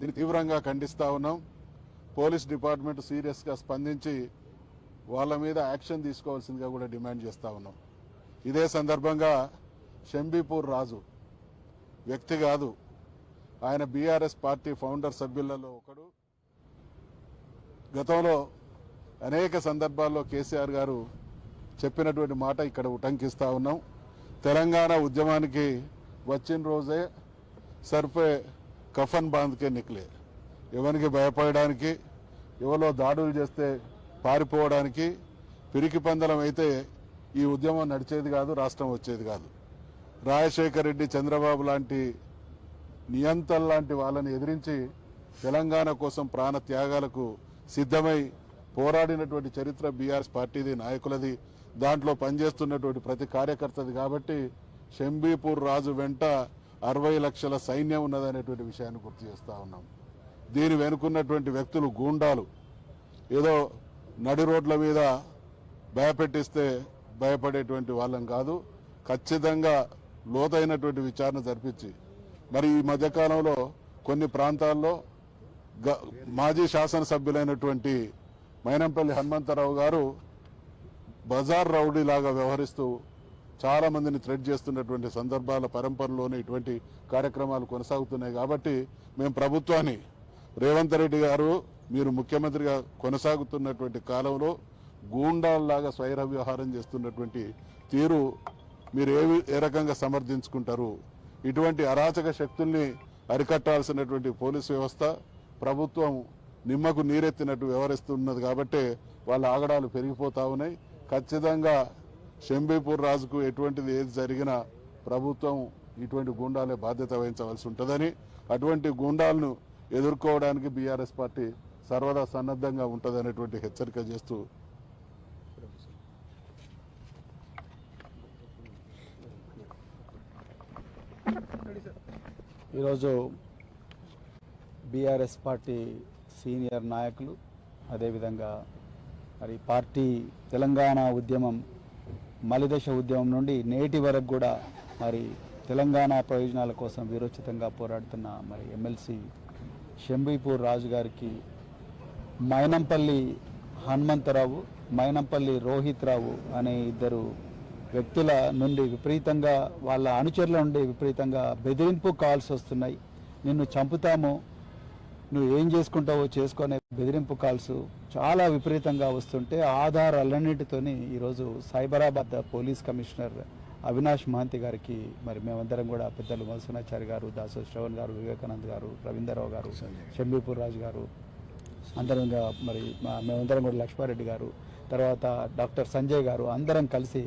దీన్ని తీవ్రంగా ఖండిస్తూ ఉన్నాం. పోలీస్ డిపార్ట్మెంట్ సీరియస్గా స్పందించి వాళ్ళ మీద యాక్షన్ తీసుకోవాల్సిందిగా కూడా డిమాండ్ చేస్తూ ఉన్నాం. ఇదే సందర్భంగా షంబీపూర్ రాజు వ్యక్తి కాదు ఆయన బీఆర్ఎస్ పార్టీ ఫౌండర్ సభ్యులలో ఒకడు. గతంలో అనేక సందర్భాల్లో కేసీఆర్ గారు చెప్పినటువంటి మాట ఇక్కడ ఉటంకిస్తూ ఉన్నాం. తెలంగాణ ఉద్యమానికి వచ్చిన రోజే సర్పే కఫన్ బాంద్కే నిక్లే. ఎవరికి భయపడడానికి ఎవరో దాడులు చేస్తే పారిపోవడానికి పిరికి పందలం అయితే ఈ ఉద్యమం నడిచేది కాదు రాష్ట్రం వచ్చేది కాదు. రాజశేఖర్ రెడ్డి చంద్రబాబు లాంటి నియంతల్ లాంటి వాళ్ళని ఎదిరించి తెలంగాణ కోసం ప్రాణ త్యాగాలకు సిద్ధమై పోరాడినటువంటి చరిత్ర బీఆర్ఎస్ పార్టీది నాయకులది దాంట్లో పనిచేస్తున్నటువంటి ప్రతి కార్యకర్తది కాబట్టి షంబీపూర్ రాజు వెంట అరవై లక్షల సైన్యం ఉన్నదనేటువంటి విషయాన్ని గుర్తు చేస్తా ఉన్నాం. దీని వెనుకున్నటువంటి వ్యక్తులు గూండాలు. ఏదో నడి రోడ్ల మీద భయపెట్టిస్తే భయపడేటువంటి వాళ్ళం కాదు. ఖచ్చితంగా లోతైనటువంటి విచారణ జరిపించి మరి ఈ మధ్యకాలంలో కొన్ని ప్రాంతాల్లో గ- మాజీ శాసనసభ్యులైనటువంటి మైనంపల్లి హనుమంతరావు గారు బజార్ రౌడీ లాగా వ్యవహరిస్తూ చాలా మందిని థ్రెడ్ చేస్తున్నటువంటి సందర్భాల పరంపరలోనే ఇటువంటి కార్యక్రమాలు కొనసాగుతున్నాయి కాబట్టి మేము ప్రభుత్వాన్ని రేవంత్ రెడ్డి గారు మీరు ముఖ్యమంత్రిగా కొనసాగుతున్నటువంటి కాలంలో గూండాల్లాగా స్వైర వ్యవహారం చేస్తున్నటువంటి తీరు మీరు ఏ ఏ రకంగా సమర్థించుకుంటారు? ఇటువంటి అరాచక శక్తుల్ని అరికట్టాల్సినటువంటి పోలీస్ వ్యవస్థ ప్రభుత్వం నిమ్మకు నీరెత్తినట్టు వ్యవహరిస్తున్నది కాబట్టి వాళ్ళ ఆగడాలు పెరిగిపోతా ఉన్నాయి. ఖచ్చితంగా షంబీపూర్ రాజుకు ఎటువంటిది ఏది జరిగినా ప్రభుత్వం ఇటువంటి గూండాలే బాధ్యత వహించవలసి ఉంటుందని అటువంటి గూండాలను ఎదుర్కోవడానికి బీఆర్ఎస్ పార్టీ సర్వదా సన్నద్ధంగా ఉంటుందనేటువంటి హెచ్చరిక చేస్తూ ఈరోజు బీఆర్ఎస్ పార్టీ సీనియర్ నాయకులు అదేవిధంగా మరి పార్టీ తెలంగాణ ఉద్యమం మలిదశ ఉద్యమం నుండి నేటి వరకు కూడా మరి తెలంగాణ ప్రయోజనాల కోసం వీరోచితంగా పోరాడుతున్న మరి ఎమ్మెల్సీ షంబీపూర్ రాజు గారికి మైనంపల్లి హనుమంతరావు మైనంపల్లి రోహిత్ రావు అనే ఇద్దరు వ్యక్తుల నుండి విపరీతంగా వాళ్ళ అనుచరుల నుండి విపరీతంగా బెదిరింపు కాల్స్ వస్తున్నాయి. నిన్ను చంపుతాము నువ్వు ఏం చేసుకుంటావో చేసుకునే బెదిరింపు కాల్స్ చాలా విపరీతంగా వస్తుంటే ఆధారాలన్నింటితోని ఈరోజు సైబరాబాద్ పోలీస్ కమిషనర్ అవినాష్ మహంతి గారికి మరి మేమందరం కూడా పెద్దలు మధుసూనాచారి గారు దాసో శ్రవణ్ గారు వివేకానంద్ గారు రవీందర్రావు గారు షంబీపూర్ రాజు గారు అందరంగా మరి మేమందరం కూడా లక్ష్మారెడ్డి గారు తర్వాత డాక్టర్ సంజయ్ గారు అందరం కలిసి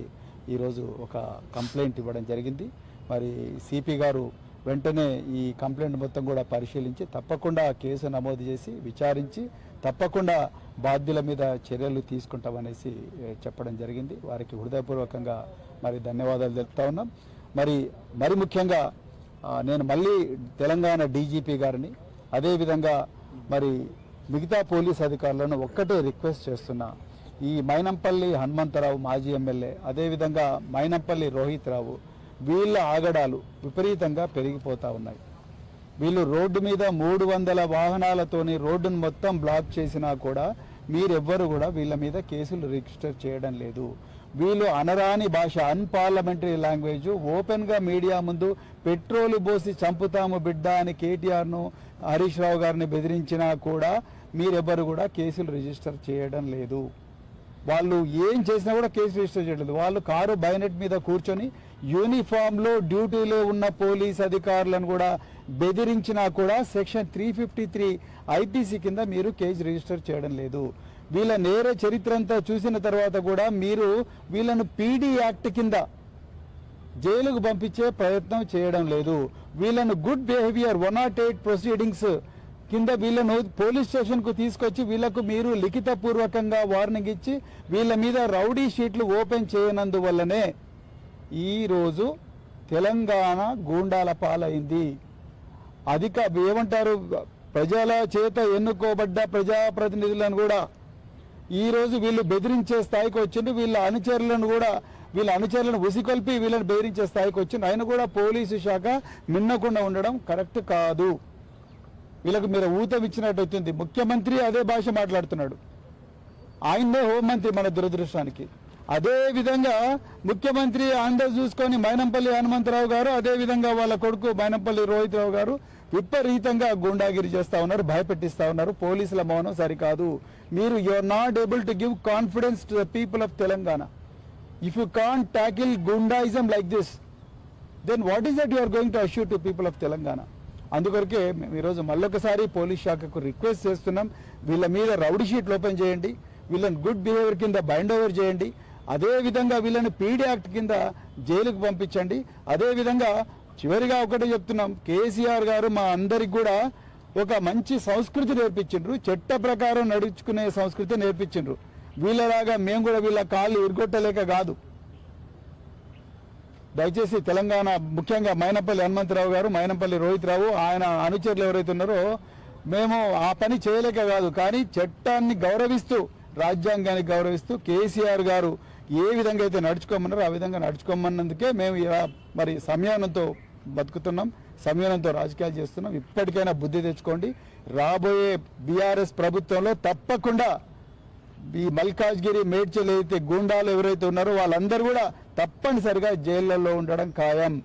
ఈరోజు ఒక కంప్లైంట్ ఇవ్వడం జరిగింది. మరి సిపి గారు వెంటనే ఈ కంప్లైంట్ మొత్తం కూడా పరిశీలించి తప్పకుండా కేసు నమోదు చేసి విచారించి తప్పకుండా బాధ్యుల మీద చర్యలు తీసుకుంటామనేసి చెప్పడం జరిగింది. వారికి హృదయపూర్వకంగా మరి ధన్యవాదాలు తెలుపుతా ఉన్నాం. మరి మరి ముఖ్యంగా నేను మళ్ళీ తెలంగాణ డీజీపీ గారిని అదేవిధంగా మరి మిగతా పోలీస్ అధికారులను ఒక్కటే రిక్వెస్ట్ చేస్తున్నా. ఈ మైనంపల్లి హనుమంతరావు మాజీ ఎమ్మెల్యే అదేవిధంగా మైనంపల్లి రోహిత్ రావు వీళ్ళ ఆగడాలు విపరీతంగా పెరిగిపోతా ఉన్నాయి. వీళ్ళు రోడ్డు మీద మూడు వందల వాహనాలతోని రోడ్డును మొత్తం బ్లాక్ చేసినా కూడా మీరెవ్వరు కూడా వీళ్ళ మీద కేసులు రిజిస్టర్ చేయడం లేదు. వీళ్ళు అనరాని భాష అన్పార్లమెంటరీ లాంగ్వేజ్ ఓపెన్గా మీడియా ముందు పెట్రోలు పోసి చంపుతాము బిడ్డ అని కేటీఆర్ను హరీష్ రావు గారిని బెదిరించినా కూడా మీరెవ్వరు కూడా కేసులు రిజిస్టర్ చేయడం లేదు. వాళ్ళు ఏం చేసినా కూడా కేసు రిజిస్టర్ చేయలేదు వాళ్ళు కారు బైనెట్ మీద కూర్చొని యూనిఫామ్లో డ్యూటీలో ఉన్న పోలీస్ అధికారులను కూడా బెదిరించినా కూడా section three fifty three IPC కింద మీరు కేసు రిజిస్టర్ చేయడం లేదు. వీళ్ళ నేర చరిత్ర అంతా చూసిన తర్వాత కూడా మీరు వీళ్ళను పీడీ యాక్ట్ కింద జైలుకు పంపించే ప్రయత్నం చేయడం లేదు. వీళ్ళను good behaviour one not eight proceedings కింద వీళ్ళను పోలీస్ స్టేషన్కు తీసుకొచ్చి వీళ్ళకు మీరు లిఖిత పూర్వకంగా వార్నింగ్ ఇచ్చి వీళ్ళ మీద రౌడీ షీట్లు ఓపెన్ చేయనందువల్లనే ఈ రోజు తెలంగాణ గూండాల పాలైంది. అధిక ఏమంటారు ప్రజల చేత ఎన్నుకోబడ్డ ప్రజాప్రతినిధులను కూడా ఈ రోజు వీళ్ళు బెదిరించే స్థాయికి వచ్చింది వీళ్ళ అనుచరులను కూడా వీళ్ళ అనుచరులను ఉసికొల్పి వీళ్ళని బెదిరించే స్థాయికి వచ్చింది ఆయన కూడా పోలీసు శాఖ మిన్నకుండా ఉండడం కరెక్ట్ కాదు. వీళ్ళకు మీరు ఊతం ఇచ్చినట్టయితుంది. ముఖ్యమంత్రి అదే భాష మాట్లాడుతున్నాడు. ఆయన్నే హోంమంత్రి మన దురదృష్టానికి. అదే విధంగా ముఖ్యమంత్రి ఆంధ్ర చూసుకొని మైనంపల్లి హనుమంతరావు గారు అదే విధంగా వాళ్ళ కొడుకు మైనంపల్లి రోహిత్ రావు గారు విపరీతంగా గుండాగిరి చేస్తా ఉన్నారు భయపెట్టిస్తా ఉన్నారు. పోలీసుల మౌనం సరికాదు. మీరు you are not able to give confidence to the people of Telangana. If you can tackle goondaism like this then what is that you are going to assure to people of Telangana? అందుకొరకే మేము ఈరోజు మళ్ళొకసారి police శాఖకు request చేస్తున్నాం. వీళ్ళ మీద rowdy షీట్లు open చేయండి. వీళ్ళని గుడ్ బిహేవియర్ కింద బైండ్ ఓవర్ చేయండి. అదేవిధంగా వీళ్ళని పీడీ యాక్ట్ కింద జైలుకు పంపించండి. అదేవిధంగా చివరిగా ఒకటే చెప్తున్నాం. కేసీఆర్ గారు మా అందరికి కూడా ఒక మంచి సంస్కృతి నేర్పించిండ్రు. చట్ట ప్రకారం నడుచుకునే సంస్కృతి నేర్పించిండ్రు. వీళ్ళలాగా మేము కూడా వీళ్ళ కాళ్ళు ఇరుగొట్టలేక కాదు. దయచేసి తెలంగాణ ముఖ్యంగా మైనపల్లి హనుమంతరావు గారు మైనపల్లి రోహిత్ రావు ఆయన అనుచరులు ఎవరైతే ఉన్నారో మేము ఆ పని చేయలేక కాదు కానీ చట్టాన్ని గౌరవిస్తూ రాజ్యాంగాన్ని గౌరవిస్తూ కేసీఆర్ గారు ఏ విధంగా అయితే నడుచుకోమన్నారో ఆ విధంగా నడుచుకోమన్నందుకే మేము ఇలా మరి సంయానంతో బతుకుతున్నాం సంయానంతో రాజకీయాలు చేస్తున్నాం. ఇప్పటికైనా బుద్ధి తెచ్చుకోండి. రాబోయే బీఆర్ఎస్ ప్రభుత్వంలో తప్పకుండా ఈ మల్కాజ్గిరి మేడ్చల్ అయితే గూండాలు ఎవరైతే ఉన్నారో వాళ్ళందరూ కూడా తప్పనిసరిగా జైళ్ళల్లో ఉండడం ఖాయం.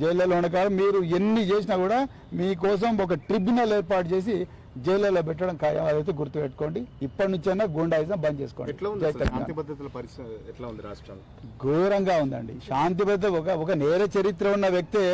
జైళ్ళలో ఉండడం మీరు ఎన్ని చేసినా కూడా మీకోసం ఒక ట్రిబ్యునల్ ఏర్పాటు చేసి జైళ్ళలో పెట్టడం ఖాయం. అదైతే గుర్తుపెట్టుకోండి. ఇప్పటి నుంచైనా గూండాయిజం బంద్ చేసుకోండి. ఘోరంగా ఉందండి. శాంతి భద్రత ఒక ఒక నేర చరిత్ర ఉన్న వ్యక్తే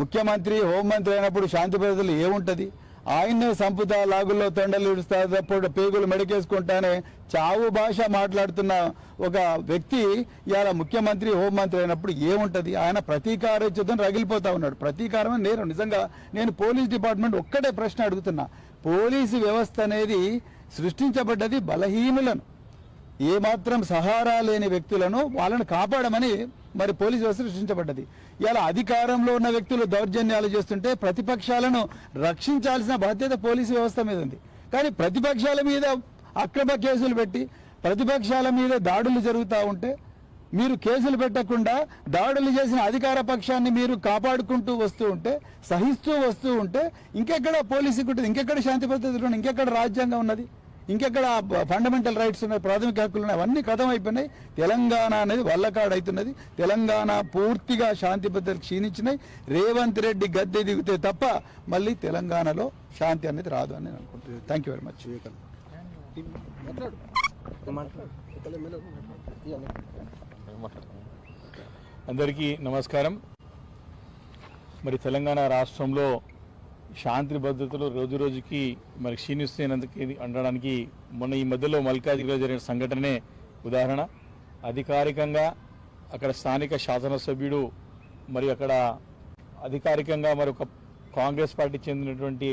ముఖ్యమంత్రి హోంమంత్రి అయినప్పుడు శాంతి భద్రతలు ఏముంటది? ఆయన్నే సంపుతా లాగుల్లో తొండలు ఇడుస్తా పేగులు మెడకేసుకుంటానే చావు భాష మాట్లాడుతున్న ఒక వ్యక్తి ఇవాళ ముఖ్యమంత్రి హోంమంత్రి అయినప్పుడు ఏముంటది? ఆయన ప్రతీకారోచితం రగిలిపోతా ఉన్నాడు. ప్రతీకారమే నేరం. నిజంగా నేను పోలీస్ డిపార్ట్మెంట్ ఒక్కటే ప్రశ్న అడుగుతున్నా. పోలీసు వ్యవస్థ అనేది సృష్టించబడ్డది బలహీనులను. ఏమాత్రం సహారా లేని వ్యక్తులను వాళ్ళని కాపాడమని మరి పోలీసు వ్యవస్థ సృష్టించబడ్డది. ఇలా అధికారంలో ఉన్న వ్యక్తులు దౌర్జన్యాలు చేస్తుంటే ప్రతిపక్షాలను రక్షించాల్సిన బాధ్యత పోలీసు వ్యవస్థ మీద ఉంది. కానీ ప్రతిపక్షాల మీద అక్రమ కేసులు పెట్టి ప్రతిపక్షాల మీద దాడులు జరుగుతూ ఉంటే మీరు కేసులు పెట్టకుండా దాడులు చేసిన అధికార పక్షాన్ని మీరు కాపాడుకుంటూ వస్తూ ఉంటే సహిస్తూ వస్తూ ఉంటే ఇంకెక్కడ పోలీసు ఇంకెక్కడ శాంతి భద్రతలు ఇంకెక్కడ రాజ్యాంగం ఉన్నది? ఇంకెక్కడ ఫండమెంటల్ రైట్స్ ఉన్నాయి ప్రాథమిక హక్కులు ఉన్నాయి అవన్నీ కథం అయిపోయినాయి తెలంగాణ అనేది వల్లకాడు అవుతున్నది తెలంగాణ పూర్తిగా శాంతి భద్రతలు క్షీణించినాయి. రేవంత్ రెడ్డి గద్దె దిగితే తప్ప మళ్ళీ తెలంగాణలో శాంతి అనేది రాదు అని నేను అనుకుంటున్నాను. థ్యాంక్ యూ వెరీ మచ్ అందరికీ నమస్కారం. మరి తెలంగాణ రాష్ట్రంలో శాంతి భద్రతలు రోజు రోజుకి మరి క్షీణిస్తున్నందుకు ఇది అనడానికి మొన్న ఈ మధ్యలో మల్కాజిగిరిలో జరిగిన సంఘటనే ఉదాహరణ. అధికారికంగా అక్కడ స్థానిక శాసనసభ్యుడు మరి అక్కడ అధికారికంగా మరి ఒక కాంగ్రెస్ పార్టీ చెందినటువంటి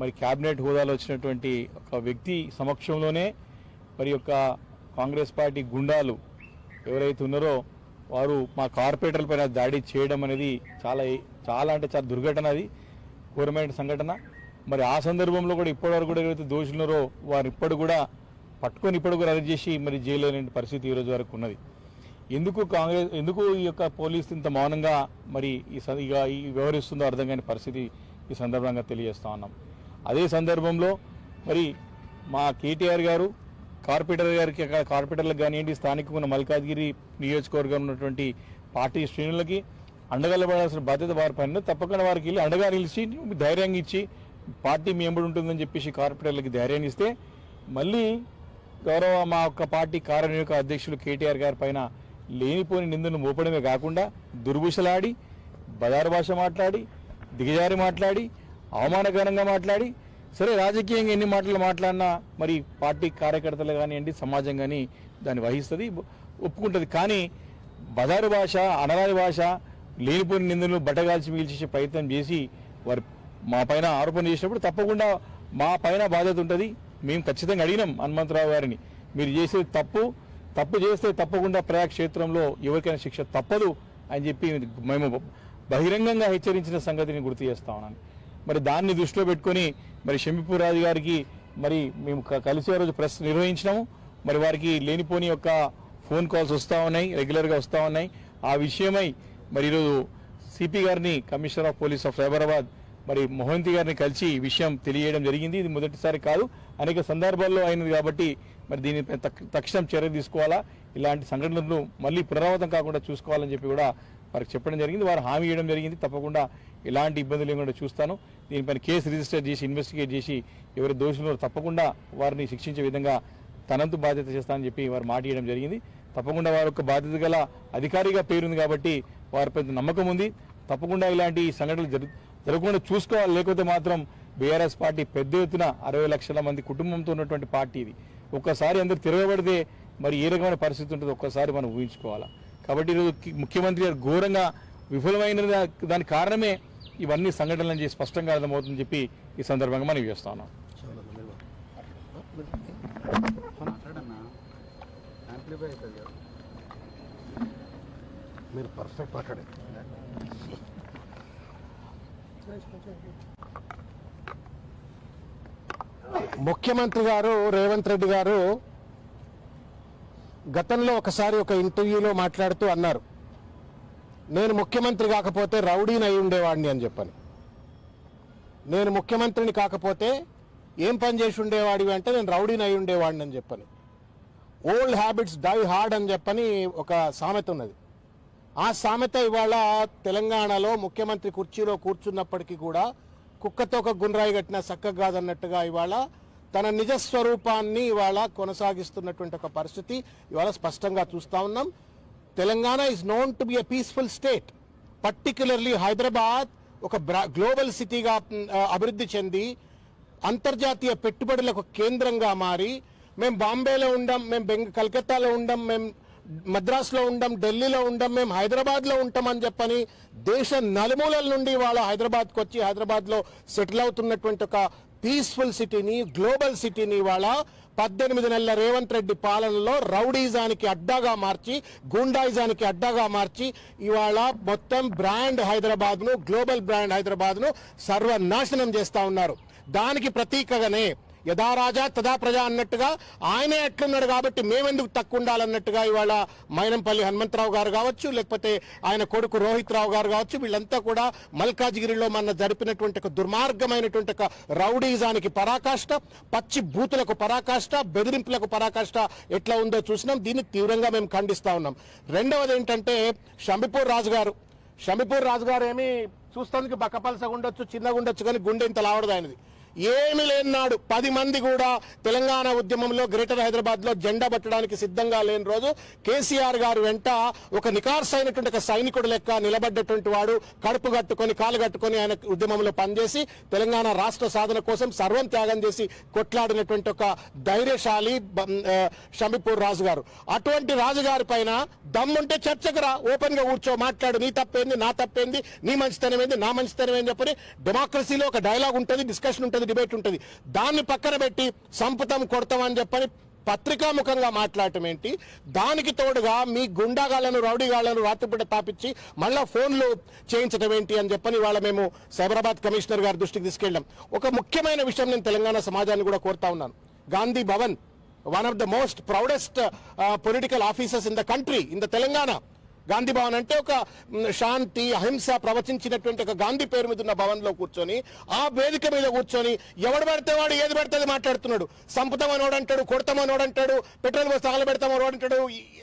మరి క్యాబినెట్ హోదాలో వచ్చినటువంటి ఒక వ్యక్తి సమక్షంలోనే మరి యొక్క కాంగ్రెస్ పార్టీ గుండాలు ఎవరైతే ఉన్నారో వారు మా కార్పొరేటర్లపైన దాడి చేయడం అనేది చాలా చాలా అంటే చాలా దుర్ఘటన అది. ఘోరమైన సంఘటన. మరి ఆ సందర్భంలో కూడా ఇప్పటివరకు కూడా ఎవరైతే దోషులున్నారో వారు ఇప్పటి కూడా పట్టుకొని ఇప్పటి కూడా అరెస్ట్ చేసి మరి జైలు అనే పరిస్థితి ఈ రోజు వరకు ఉన్నది. ఎందుకు కాంగ్రెస్ ఎందుకు ఈ యొక్క పోలీసు ఇంత మౌనంగా మరి ఈ స- ఇక ఈ వ్యవహరిస్తుందో అర్థం కాని పరిస్థితి ఈ సందర్భంగా తెలియజేస్తా ఉన్నాం. అదే సందర్భంలో మరి మా కేటీఆర్ గారు కార్పొరేటర్ గారికి అక్కడ కార్పొరేటర్లకు కానివ్వండి స్థానికంగా ఉన్న మల్కాజ్గిరి నియోజకవర్గం ఉన్నటువంటి పార్టీ శ్రేణులకి అండగలబడాల్సిన బాధ్యత వారి పైన తప్పకుండా వారికి వెళ్ళి అండగా నిలిచి ధైర్యంగా ఇచ్చి పార్టీ మీ ఎంబడి ఉంటుందని చెప్పేసి కార్పొరేటర్లకి ధైర్యాన్ని ఇస్తే మళ్ళీ గౌరవ మా యొక్క పార్టీ కార్యనిర్వాహక అధ్యక్షులు కేటీఆర్ గారి పైన లేనిపోని నిందను మోపడమే కాకుండా దుర్భుషలాడి బజారు భాష మాట్లాడి దిగజారి మాట్లాడి అవమానకరంగా మాట్లాడి సరే రాజకీయంగా ఎన్ని మాటలు మాట్లాడినా మరి పార్టీ కార్యకర్తలు కానివ్వండి సమాజం కానీ దాన్ని వహిస్తుంది ఒప్పుకుంటుంది. కానీ బజారు భాష అనరాని భాష లేనిపోని నిందలు బట్టగాల్చి మిగిల్చేసే ప్రయత్నం చేసి వారు మా పైన ఆరోపణ చేసినప్పుడు తప్పకుండా మా పైన బాధ్యత ఉంటుంది. మేము ఖచ్చితంగా అడిగినాం హనుమంతరావు గారిని. మీరు చేసేది తప్పు తప్పు చేస్తే తప్పకుండా ప్రజాక్షేత్రంలో ఎవరికైనా శిక్ష తప్పదు అని చెప్పి మేము బహిరంగంగా హెచ్చరించిన సంగతిని గుర్తు చేస్తా ఉన్నాను. మరి దాన్ని దృష్టిలో పెట్టుకొని మరి షమిపూర్ రాజు గారికి మరి మేము కలిసి ఆ రోజు ప్రెస్ నిర్వహించినాము. మరి వారికి లేనిపోని యొక్క ఫోన్ కాల్స్ వస్తూ ఉన్నాయి రెగ్యులర్గా వస్తూ ఉన్నాయి. ఆ విషయమై మరి ఈరోజు సిపి గారిని commissioner of police of Cyberabad మరి మోహంతి గారిని కలిసి ఈ విషయం తెలియజేయడం జరిగింది. ఇది మొదటిసారి కాదు అనేక సందర్భాల్లో అయినది కాబట్టి మరి దీనిపై తక్షణం చర్య తీసుకోవాలా? ఇలాంటి సంఘటనలను మళ్ళీ పునరావృతం కాకుండా చూసుకోవాలని చెప్పి కూడా వారికి చెప్పడం జరిగింది. వారు హామీ ఇవ్వడం జరిగింది. తప్పకుండా ఎలాంటి ఇబ్బందులు లేకుండా చూస్తాను. దీనిపైన కేసు రిజిస్టర్ చేసి ఇన్వెస్టిగేట్ చేసి ఎవరి దోషులు తప్పకుండా వారిని శిక్షించే విధంగా తనంతు బాధ్యత చేస్తానని చెప్పి వారు మాట ఇవ్వడం జరిగింది. తప్పకుండా వారి యొక్క బాధ్యత గల అధికారిగా పేరుంది కాబట్టి వారిపై నమ్మకం ఉంది. తప్పకుండా ఇలాంటి సంఘటనలు జరు జరగకుండా చూసుకోవాలి. లేకపోతే మాత్రం బీఆర్ఎస్ పార్టీ పెద్ద ఎత్తున అరవై లక్షల మంది కుటుంబంతో ఉన్నటువంటి పార్టీ ఇది. ఒక్కసారి అందరు తిరగబడితే మరి ఏ రకమైన పరిస్థితి ఉంటుందో ఒక్కసారి మనం ఊహించుకోవాలా. కాబట్టి ఈరోజు ముఖ్యమంత్రి గారు ఘోరంగా విఫలమైన దా- దానికి కారణమే ఇవన్నీ సంఘటనలు చేసి స్పష్టంగా అర్థమవుతుందని చెప్పి ఈ సందర్భంగా మనం చేస్తా ఉన్నాం మీరు పర్ఫెక్ట్ మాట్లాడే ముఖ్యమంత్రి గారు రేవంత్ రెడ్డి గారు గతంలో ఒకసారి ఒక ఇంటర్వ్యూలో మాట్లాడుతూ అన్నారు. నేను ముఖ్యమంత్రి కాకపోతే రౌడీని అయి ఉండేవాడిని అని చెప్పని. నేను ముఖ్యమంత్రిని కాకపోతే ఏం పని చేసి ఉండేవాడివి అంటే నేను రౌడీని అయి ఉండేవాడిని అని చెప్పని. ఓల్డ్ హ్యాబిట్స్ డై హార్డ్ అని చెప్పని ఒక సామెత ఉన్నది. ఆ సామెత ఇవాళ తెలంగాణలో ముఖ్యమంత్రి కుర్చీలో కూర్చున్నప్పటికీ కూడా కుక్కతో ఒక గుండ్రాయి కట్టిన చక్కగా కాదన్నట్టుగా ఇవాళ తన నిజ స్వరూపాన్ని ఇవాళ కొనసాగిస్తున్నటువంటి ఒక పరిస్థితి ఇవాళ స్పష్టంగా చూస్తా ఉన్నాం. Telangana is known to be a peaceful state particularly Hyderabad ఒక గ్లోబల్ సిటీగా అభివృద్ధి చెంది అంతర్జాతీయ పెట్టుబడులకు కేంద్రంగా మారి మేము బాంబేలో ఉండం మేము బెంగ కలకత్తాలో ఉండం మేము మద్రాసులో ఉండం ఢిల్లీలో ఉండం మేము హైదరాబాద్లో ఉంటామని చెప్పని దేశ నలుమూలల నుండి వాళ్ళ హైదరాబాద్కి వచ్చి హైదరాబాద్లో సెటిల్ అవుతున్నటువంటి ఒక పీస్ఫుల్ సిటీని గ్లోబల్ సిటీని ఇవాళ పద్దెనిమిది నెలల రేవంత్ రెడ్డి పాలనలో రౌడీజానికి అడ్డాగా మార్చి గుండాయిజానికి అడ్డాగా మార్చి ఇవాళ మొత్తం బ్రాండ్ హైదరాబాద్ను గ్లోబల్ బ్రాండ్ హైదరాబాద్ను సర్వనాశనం చేస్తా ఉన్నారు. దానికి ప్రతీకగానే యథా రాజా తదా ప్రజ అన్నట్టుగా ఆయనే ఎట్లున్నాడు కాబట్టి మేమెందుకు తక్కువ ఉండాలన్నట్టుగా ఇవాళ మైనంపల్లి హనుమంతరావు గారు కావచ్చు లేకపోతే ఆయన కొడుకు రోహిత్ రావు గారు కావచ్చు వీళ్ళంతా కూడా మల్కాజిగిరిలో మన జరిపినటువంటి ఒక దుర్మార్గమైనటువంటి ఒక రౌడీజానికి పరాకాష్ట పచ్చి బూతులకు పరాకాష్ట బెదిరింపులకు పరాకాష్ట ఎట్లా ఉందో చూసినాం. దీన్ని తీవ్రంగా మేము ఖండిస్తా ఉన్నాం. రెండవది ఏంటంటే షంబిపూర్ రాజు గారు షంబిపూర్ రాజు గారు ఏమి చూస్తానికి బక్కపలసగా ఉండొచ్చు చిన్నగా ఉండొచ్చు కానీ గుండె ఇంత లావడదు ఆయనది. ఏమి లేనాడు పది మంది కూడా తెలంగాణ ఉద్యమంలో గ్రేటర్ హైదరాబాద్లో జెండా పట్టడానికి సిద్ధంగా లేని రోజు కేసీఆర్ గారు వెంట ఒక నికార్స్ అయినటువంటి ఒక సైనికుడు లెక్క నిలబడ్డటువంటి వాడు కడుపు కట్టుకొని కాలు కట్టుకొని ఆయన ఉద్యమంలో పనిచేసి తెలంగాణ రాష్ట్ర సాధన కోసం సర్వం త్యాగం చేసి కొట్లాడినటువంటి ఒక ధైర్యశాలి బ- రాజు గారు అటువంటి రాజుగారి పైన దమ్ముంటే చర్చకు రా ఓపెన్గా కూర్చో మాట్లాడు నీ తప్పేంది నా తప్పేంది నీ మంచితనం ఏంది నా మంచితనం ఏంది చెప్పని డెమోక్రసీలో ఒక డైలాగ్ ఉంటుంది డిస్కషన్ ఉంటుంది. డిబేట్ ఉంటుంది. దాన్ని పక్కన పెట్టి సంపుతం కొడతామని అని చెప్పని పత్రికాముఖంగా మాట్లాడటం ఏంటి? దానికి తోడుగా మీ గుండాగాళ్ళను రౌడీగాళ్ళను రాత్రిపూట తాపించి మళ్ళా ఫోన్లు చేయించడం ఏంటి అని చెప్పని వాళ్ళ మేము సైబరాబాద్ కమిషనర్ గారి దృష్టికి తీసుకెళ్ళాం. ఒక ముఖ్యమైన విషయం నేను తెలంగాణ సమాజాన్ని కూడా కోరుతా ఉన్నాను. Gandhi Bhavan one of the most proudest political officers in the country in the Telangana Gandhi Bhavan అంటే ఒక శాంతి అహింస ప్రవచించినటువంటి ఒక గాంధీ పేరు మీద ఉన్న భవన్లో కూర్చొని ఆ వేదిక మీద కూర్చొని ఎవడు పడితే వాడు ఏది పడితే అది మాట్లాడుతున్నాడు. సంపుతమనోడు వాడు అంటాడు కొడతామని వాడు అంటాడు పెట్రోల్ పోసి తగలబెడతామని వాడు అంటాడు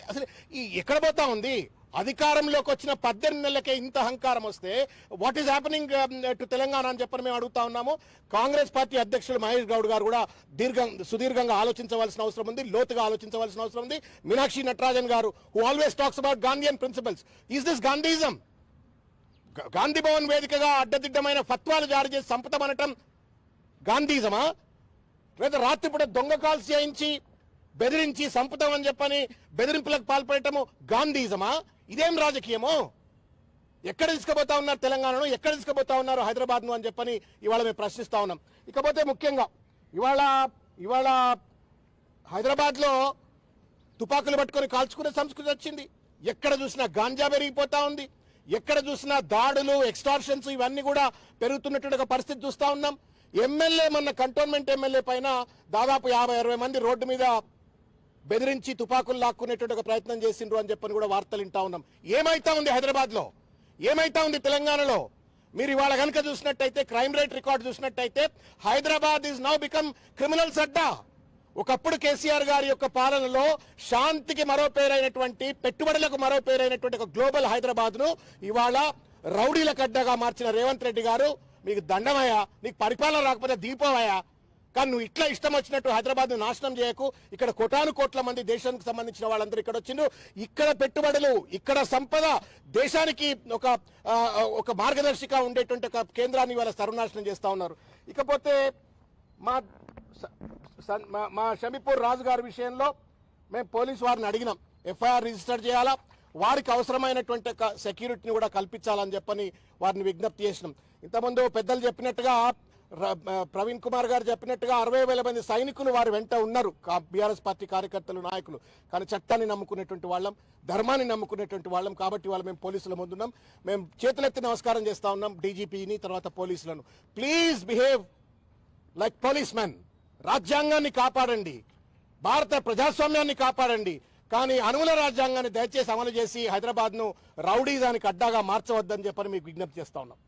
అసలు ఎక్కడ పోతా ఉంది? అధికారంలోకి వచ్చిన పద్దెనిమిది నెలలకే ఇంత అహంకారం వస్తే what is happening to Telangana అని చెప్పని మేము అడుగుతా ఉన్నాము. కాంగ్రెస్ పార్టీ అధ్యక్షులు మహేష్ గౌడ్ గారు కూడా దీర్ఘం సుదీర్ఘంగా ఆలోచించవలసిన అవసరం ఉంది లోతుగా ఆలోచించవలసిన అవసరం ఉంది. మీనాక్షి నటరాజన్ గారు who always talks about Gandhian principles is this Gandhism Gandhi Bhavan వేదికగా అడ్డదిడ్డమైన ఫత్వాలు జారీ చేసి సంపదమనటం గాంధీజమా లేదా రాత్రిపూట దొంగ కాల్స్ చేయించి బెదిరించి సంపుతామని చెప్పని బెదిరింపులకు పాల్పడటము గాంధీజమా ఇదేం రాజకీయమో? ఎక్కడ తీసుకుపోతా ఉన్నారు తెలంగాణను? ఎక్కడ తీసుకుపోతా ఉన్నారు హైదరాబాద్ను అని చెప్పని ఇవాళ మేము ప్రశ్నిస్తా ఉన్నాం. ఇకపోతే ముఖ్యంగా ఇవాళ ఇవాళ హైదరాబాద్లో తుపాకులు పట్టుకొని కాల్చుకునే సంస్కృతి వచ్చింది. ఎక్కడ చూసినా గాంజా పెరిగిపోతా ఉంది. ఎక్కడ చూసినా దాడులు ఎక్స్టార్షన్స్ ఇవన్నీ కూడా పెరుగుతున్నటువంటి ఒక పరిస్థితి చూస్తా ఉన్నాం. ఎమ్మెల్యే మన కంటోన్మెంట్ ఎమ్మెల్యే పైన దాదాపు యాభై అరవై మంది రోడ్డు మీద బెదిరించి తుపాకులు లాక్కునేటువంటి ఒక ప్రయత్నం చేసిండ్రు అని చెప్పని కూడా వార్తలు వింటా ఉన్నాం. ఏమైతా ఉంది హైదరాబాద్లో? ఏమైతా ఉంది తెలంగాణలో? మీరు ఇవాళ కనుక చూసినట్టయితే క్రైమ్ రేట్ రికార్డ్ చూసినట్టయితే Hyderabad is now become criminals adda ఒకప్పుడు కేసీఆర్ గారి యొక్క పాలనలో శాంతికి మరో పేరైనటువంటి పెట్టుబడులకు మరో పేరైనటువంటి ఒక గ్లోబల్ హైదరాబాద్ను ఇవాళ రౌడీల కడ్డగా మార్చిన రేవంత్ రెడ్డి గారు మీకు దండమయ్యా నీకు పరిపాలన రాకపోతే దీపమయ్యా కానీ నువ్వు ఇట్లా ఇష్టం వచ్చినట్టు హైదరాబాద్ నాశనం చేయకు. ఇక్కడ కోటాను కోట్ల మంది దేశానికి సంబంధించిన వాళ్ళందరూ ఇక్కడ వచ్చిండ్రు. ఇక్కడ పెట్టుబడులు ఇక్కడ సంపద దేశానికి ఒక ఒక మార్గదర్శిగా ఉండేటువంటి ఒక కేంద్రాన్ని ఇవాళ సర్వనాశనం చేస్తా ఉన్నారు. ఇకపోతే మా స- సన్- మా- మా షమీపూర్ రాజు గారి విషయంలో మేము పోలీస్ వారిని అడిగినాం. ఎఫ్ఐఆర్ రిజిస్టర్ చేయాలా? వారికి అవసరమైనటువంటి సెక్యూరిటీని కూడా కల్పించాలని చెప్పని వారిని విజ్ఞప్తి చేసినాం. ఇంతకుముందు పెద్దలు చెప్పినట్టుగా ప్రవీణ్ కుమార్ గారు చెప్పినట్టుగా అరవై వేల మంది సైనికులు వారి వెంట ఉన్నారు. బీఆర్ఎస్ పార్టీ కార్యకర్తలు నాయకులు. కానీ చట్టాన్ని నమ్ముకునేటువంటి వాళ్ళం ధర్మాన్ని నమ్ముకునేటువంటి వాళ్ళం కాబట్టి వాళ్ళు మేము పోలీసుల ముందున్నాం. మేము చేతులెత్తి నమస్కారం చేస్తా ఉన్నాం డీజీపీని తర్వాత పోలీసులను. Please behave like police men రాజ్యాంగాన్ని కాపాడండి. భారత ప్రజాస్వామ్యాన్ని కాపాడండి. కానీ అనుమల రాజ్యాంగాన్ని దయచేసి అమలు చేసి హైదరాబాద్ను రౌడీజానికి రౌడీ దానికి అడ్డాగా మార్చవద్దని చెప్పని మీకు విజ్ఞప్తి చేస్తా ఉన్నాం.